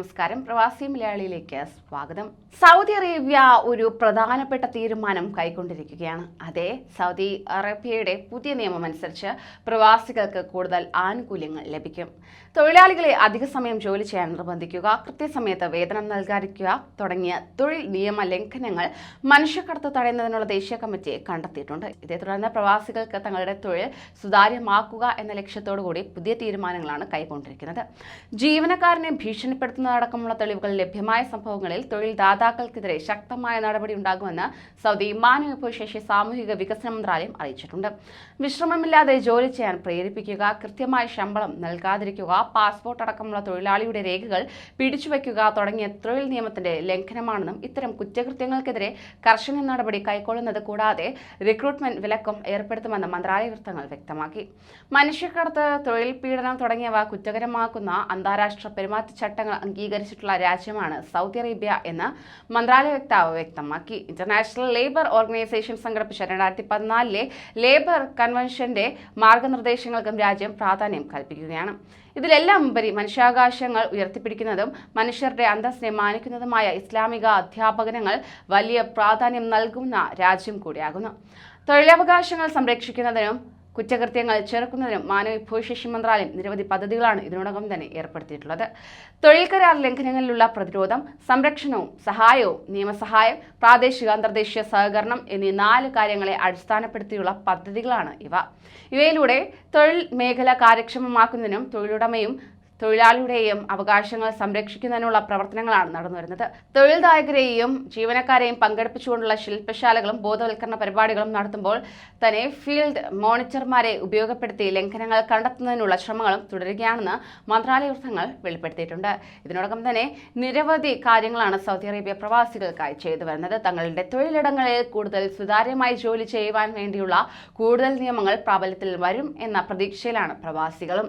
നമസ്കാരം. പ്രവാസി മലയാളിയിലേക്ക് സ്വാഗതം. സൗദി അറേബ്യ ഒരു പ്രധാനപ്പെട്ട തീരുമാനം കൈക്കൊണ്ടിരിക്കുകയാണ്. അതെ സൗദി അറേബ്യയുടെ പുതിയ നിയമം അനുസരിച്ച് പ്രവാസികൾക്ക് കൂടുതൽ ആനുകൂല്യങ്ങൾ ലഭിക്കും. തൊഴിലാളികളെ അധിക സമയം ജോലി ചെയ്യാൻ നിർബന്ധിക്കുക കൃത്യസമയത്ത് വേതനം നൽകാതിരിക്കുക തുടങ്ങിയ തൊഴിൽ നിയമ ലംഘനങ്ങൾ മനുഷ്യക്കടത്ത് തടയുന്നതിനുള്ള ദേശീയ കമ്മിറ്റി കണ്ടെത്തിയിട്ടുണ്ട്. ഇതേ തുടർന്ന് പ്രവാസികൾക്ക് തങ്ങളുടെ തൊഴിൽ സുതാര്യമാക്കുക എന്ന ലക്ഷ്യത്തോടു കൂടി പുതിയ തീരുമാനങ്ങളാണ് കൈക്കൊണ്ടിരിക്കുന്നത്. ജീവനക്കാരനെ ഭീഷണിപ്പെടുത്തുന്നതടക്കമുള്ള തെളിവുകൾ ലഭ്യമായ സംഭവങ്ങളിൽ തൊഴിൽ ദാതാക്കൾക്കെതിരെ ശക്തമായ നടപടി ഉണ്ടാകുമെന്ന് സൗദി മാനവിഭവശേഷി സാമൂഹിക വികസന മന്ത്രാലയം അറിയിച്ചിട്ടുണ്ട്. വിശ്രമമില്ലാതെ ജോലി ചെയ്യാൻ പ്രേരിപ്പിക്കുക കൃത്യമായ ശമ്പളം നൽകാതിരിക്കുക പാസ്പോർട്ട് അടക്കമുള്ള തൊഴിലാളിയുടെ രേഖകൾ പിടിച്ചുവെക്കുക തുടങ്ങിയ തൊഴിൽ നിയമത്തിന്റെ ലംഘനമാണെന്നും ഇത്തരം കുറ്റകൃത്യങ്ങൾക്കെതിരെ കർശന നടപടി കൈക്കൊള്ളുന്നത് കൂടാതെ റിക്രൂട്ട്മെന്റ് വിലക്കും ഏർപ്പെടുത്തുമെന്ന് മന്ത്രാലയ വൃത്തങ്ങൾ വ്യക്തമാക്കി. മനുഷ്യക്കടത്ത് തൊഴിൽ പീഡനം തുടങ്ങിയവ കുറ്റകരമാക്കുന്ന അന്താരാഷ്ട്ര പെരുമാറ്റച്ചട്ടങ്ങൾ അംഗീകരിച്ചിട്ടുള്ള രാജ്യമാണ് സൗദി അറേബ്യ എന്ന് മന്ത്രാലയ വക്താവ് വ്യക്തമാക്കി. ഇന്റർനാഷണൽ ലേബർ ഓർഗനൈസേഷൻ സംഘടിപ്പിച്ച രണ്ടായിരത്തി പതിനാലിലെ ലേബർ കൺവെൻഷന്റെ മാർഗനിർദ്ദേശങ്ങൾക്കും രാജ്യം പ്രാധാന്യം കൽപ്പിക്കുകയാണ്. ഇതിലെല്ലാം ഉപരി മനുഷ്യാവകാശങ്ങൾ ഉയർത്തിപ്പിടിക്കുന്നതും മനുഷ്യരുടെ അന്തസ്സിനെ മാനിക്കുന്നതുമായ ഇസ്ലാമിക അധ്യാപകനങ്ങൾ വലിയ പ്രാധാന്യം നൽകുന്ന രാജ്യം കൂടിയാകുന്നു. തൊഴിലവകാശങ്ങൾ സംരക്ഷിക്കുന്നതിനും കുറ്റകൃത്യങ്ങൾ ചെറുക്കുന്നതിനും മാനവവിഭവശേഷി മന്ത്രാലയം നിരവധി പദ്ധതികളാണ് ഇതിനോടകം തന്നെ ഏർപ്പെടുത്തിയിട്ടുള്ളത്. തൊഴിൽ കരാർ ലംഘനങ്ങളിലുള്ള പ്രതിരോധം സംരക്ഷണവും സഹായവും നിയമസഹായം പ്രാദേശിക അന്തർദേശീയ സഹകരണം എന്നീ നാല് കാര്യങ്ങളെ അടിസ്ഥാനപ്പെടുത്തിയുള്ള പദ്ധതികളാണ് ഇവ. ഇവയിലൂടെ തൊഴിൽ മേഖല കാര്യക്ഷമമാക്കുന്നതിനും തൊഴിലുടമയും തൊഴിലാളിയുടെയും അവകാശങ്ങൾ സംരക്ഷിക്കുന്നതിനുള്ള പ്രവർത്തനങ്ങളാണ് നടന്നുവരുന്നത്. തൊഴിൽദായകരെയും ജീവനക്കാരെയും പങ്കെടുപ്പിച്ചുകൊണ്ടുള്ള ശില്പശാലകളും ബോധവൽക്കരണ പരിപാടികളും നടത്തുമ്പോൾ തന്നെ ഫീൽഡ് മോണിറ്റർമാരെ ഉപയോഗപ്പെടുത്തി ലംഘനങ്ങൾ കണ്ടെത്തുന്നതിനുള്ള ശ്രമങ്ങളും തുടരുകയാണെന്ന് മന്ത്രാലയ വൃത്തങ്ങൾ വെളിപ്പെടുത്തിയിട്ടുണ്ട്. ഇതിനോടകം തന്നെ നിരവധി കാര്യങ്ങളാണ് സൗദി അറേബ്യ പ്രവാസികൾക്കായി ചെയ്തു വരുന്നത്. തങ്ങളുടെ തൊഴിലിടങ്ങളിൽ കൂടുതൽ സുതാര്യമായി ജോലി ചെയ്യുവാൻ വേണ്ടിയുള്ള കൂടുതൽ നിയമങ്ങൾ പ്രാബല്യത്തിൽ വരും എന്ന പ്രതീക്ഷയിലാണ് പ്രവാസികളും.